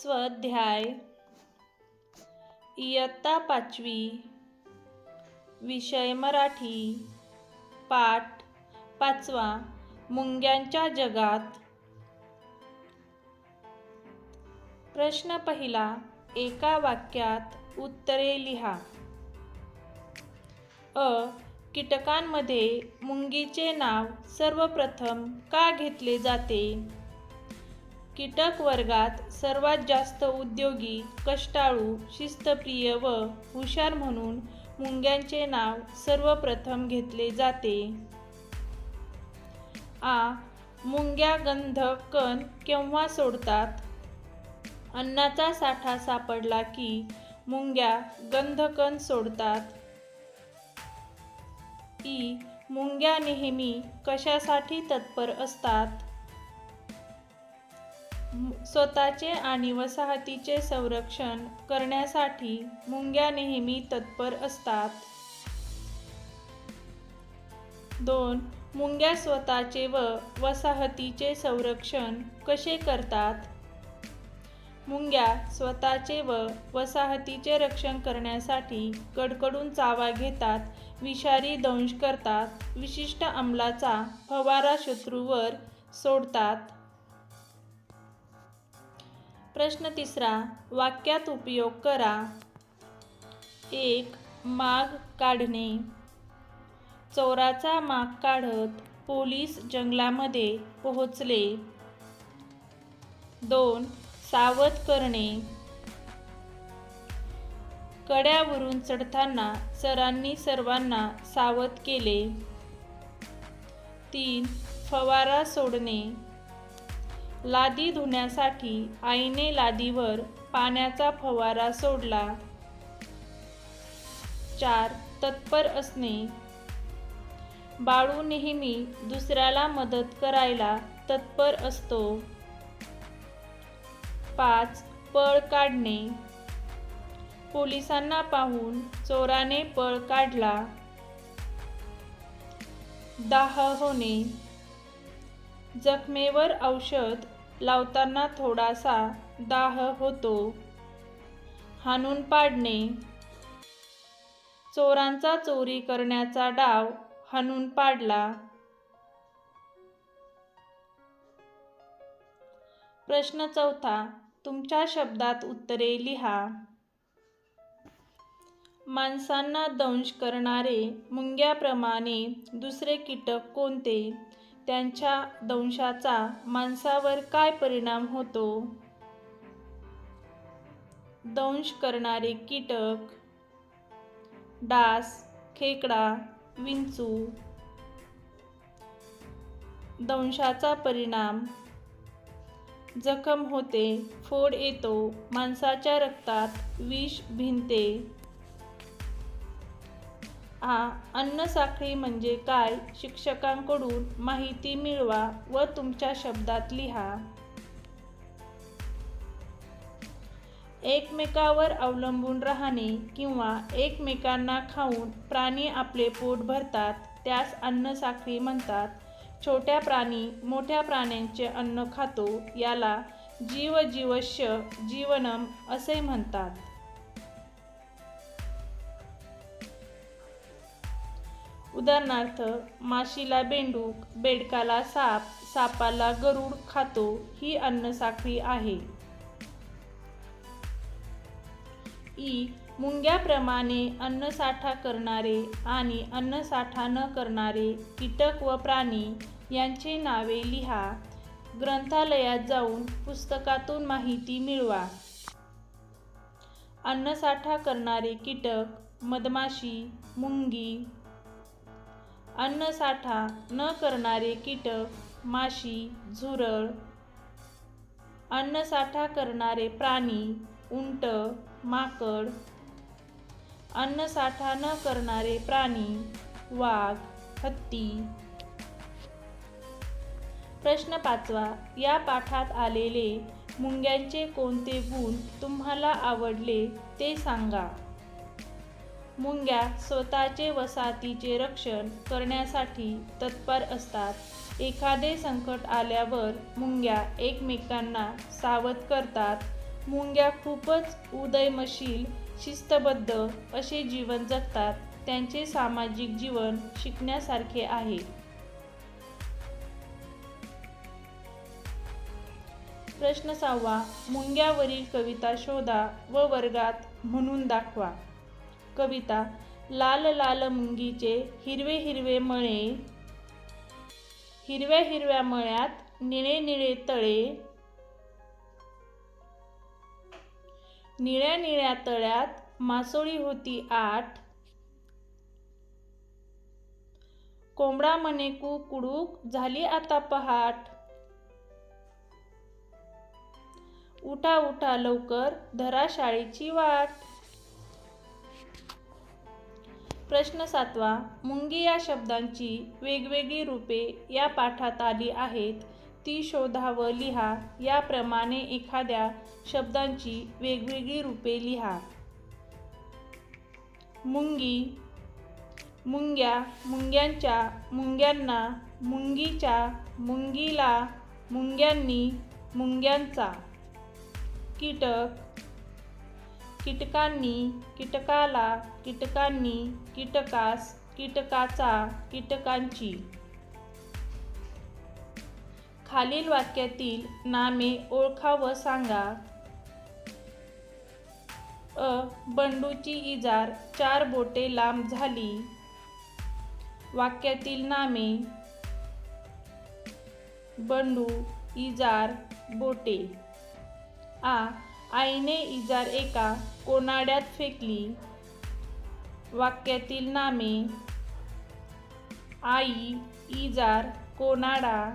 स्वाध्याय. इयत्ता पाचवी. विषय मराठी. पाठ पाचवा. मुंग्यांच्या जगात. प्रश्न पहिला. एका वाक्यात उत्तरे लिहा. अ. कीटकांमध्ये मुंगीचे नाव सर्वप्रथम का घेतले जाते? कीटक वर्गात सर्वात जास्त उद्योगी कष्टाळू शिस्तप्रिय व हुशार म्हणून मुंग्यांचे नाव सर्वप्रथम घेतले जाते. आ. मुंग्या गंध कण केव्हा सोडतात? अन्नाचा साठा सापडला की मुंग्या गंधकण सोडतात? ई. मुंग्या नेहमी कशासाठी तत्पर असतात? स्वतःचे आणि वसाहतीचे संरक्षण करण्यासाठी मुंग्या नेहमी तत्पर असतात. दोन मुंग्या स्वतःचे व वसाहतीचे संरक्षण कसे करतात? मुंग्या स्वतःचे व वसाहतीचे रक्षण करण्यासाठी कडकडून चावा घेतात विषारी दंश करतात विशिष्ट अंमलाचा फवारा शत्रूवर सोडतात. प्रश्न तिसरा वाक्यात उपयोग करा. एक माग काढणे. चोराचा माग काढत पोलीस जंगलामध्ये पोहोचले. दोन सावध करणे. कड्यावरून चढताना सरांनी सर्वांना सावध केले. तीन फवारा सोडणे. लादी धुण्यासाठी आईने लादीवर पाण्याचा फवारा सोडला. चार तत्पर असणे. बाळू नेहमी दुसऱ्याला मदत करायला तत्पर असतो. पाच पळ काढणे. पोलिसांना पाहून चोराने पळ काढला. दाह होणे. जखमेवर औषध लावताना थोडासा दाह होतो. हाणून पाडणे. चोरांचा चोरी करण्याचा डाव हाणून पाडला. प्रश्न चौथा तुमच्या शब्दात उत्तरे लिहा. माणसांना दंश करणारे मुंग्याप्रमाणे दुसरे कीटक कोणते? त्यांच्या दंशाचा माणसावर काय परिणाम होतो? दंश करणारे कीटक डास खेकडा विंचू. दंशाचा परिणाम जखम होते फोड येतो माणसाच्या रक्तात विष भिनते. आ अन्नसाखळी म्हणजे काय? शिक्षकांकडून माहिती मिळवा व तुमच्या शब्दात लिहा. एकमेकावर अवलंबून राहणे किंवा एकमेकांना खाऊन प्राणी आपले पोट भरतात त्यास अन्नसाखळी म्हणतात. छोट्या प्राणी मोठ्या प्राण्यांचे अन्न खातो याला जीवजीवश्य जीवनम असे म्हणतात. उदाहरणार्थ माशीला बेंडूक बेडकाला साप सापाला गरुड खातो ही अन्नसाखळी आहे. ई. मुंग्याप्रमाणे अन्नसाठा करणारे आणि अन्नसाठा न करणारे कीटक व प्राणी यांची नावे लिहा. ग्रंथालयात जाऊन पुस्तकातून माहिती मिळवा. अन्नसाठा करणारे कीटक मधमाशी मुंगी अन्नसाठा न करणारे कीटक माशी झुरळ अन्नसाठा करणारे प्राणी उंट माकड अन्नसाठा न करणारे प्राणी वाघ हत्ती. प्रश्न पाचवा. या पाठात आलेले मुंग्यांचे कोणते गुण तुम्हाला आवडले ते सांगा. मुंग्या स्वतःचे वसाहतीचे रक्षण करण्यासाठी तत्पर असतात. एखादे संकट आल्यावर मुंग्या एकमेकांना सावध करतात. मुंग्या खूपच उदयमशील शिस्तबद्ध असे जीवन जगतात. त्यांचे सामाजिक जीवन शिकण्यासारखे आहे. प्रश्न सहावा मुंग्यावरील कविता शोधा व वर्गात म्हणून दाखवा. कविता लाल लाल मुंगीचे हिरवे हिरवे मळे हिरव्या हिरव्या मळ्यात निळे निळे तळे निळ्या निळ्या तळ्यात मासोळी होती आठ कोंबडा म्हणे कुडूक झाली आता पहाट. उठा उठा लवकर धरा शाळेची वाट. प्रश्न सातवा मुंगी या शब्दांची वेगवेगळी रूपे या पाठात आली आहेत. ती शोधा व लिहा. याप्रमाणे एखाद्या शब्दांची वेगवेगळी रूपे लिहा. मुंगी मुंग्या मुंग्यांच्या मुंग्यांना मुंगीच्या मुंगीला मुंग्यांनी मुंग्यांचा. कीटक कीटकांनी कीटकाला कीटकांनी कीटकास कीटकाचा कीटकांची. खालील वाक्यातील नामे ओळखा व सांगा. अ. बंडूची इजार चार बोटे लांब झाली. वाक्यातील नामे. बंडू इजार बोटे. आ. आईने इजार एका कोनाड्यात फेकली. वाक्यातील नामे आई इजार कोनाडा.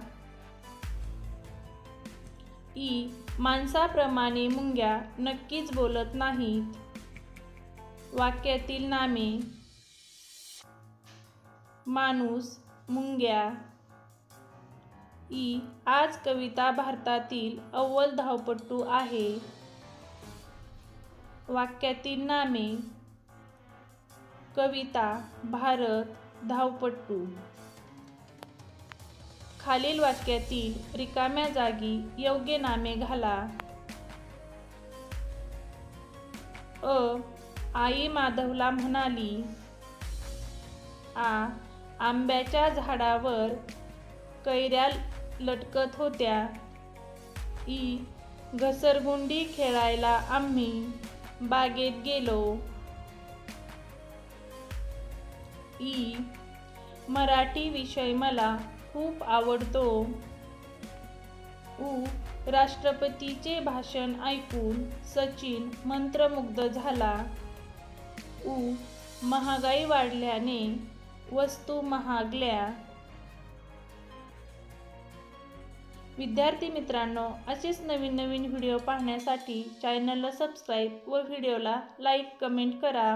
ई माणसाप्रमाणे मुंग्या नक्कीच बोलत नाहीत. वाक्यातील नामे माणूस मुंग्या. ई आज कविता भारतातील अव्वल धावपट्टू आहे. वाक्यातील नामे कविता भारत धावपट्टू खालील वाक्यातील रिकाम्या जागी योग्य नामे घाला. अ आई माधवला म्हणाली आ आंब्याच्या झाडावर कैऱ्या लटकत होत्या. ई घसरगुंडी खेळायला आम्ही बागेत गेलो. ई. मराठी विषय मला खूप आवडतो. उ. राष्ट्रपतीचे भाषण ऐकून सचिन मंत्रमुग्ध झाला. उ. महागाई वाढल्याने वस्तू महागल्या विद्यार्थी मित्रांनो असेच नवीन नवीन व्हिडिओ पाहण्यासाठी चॅनलला सबस्क्राईब व व्हिडिओला लाईक कमेंट करा.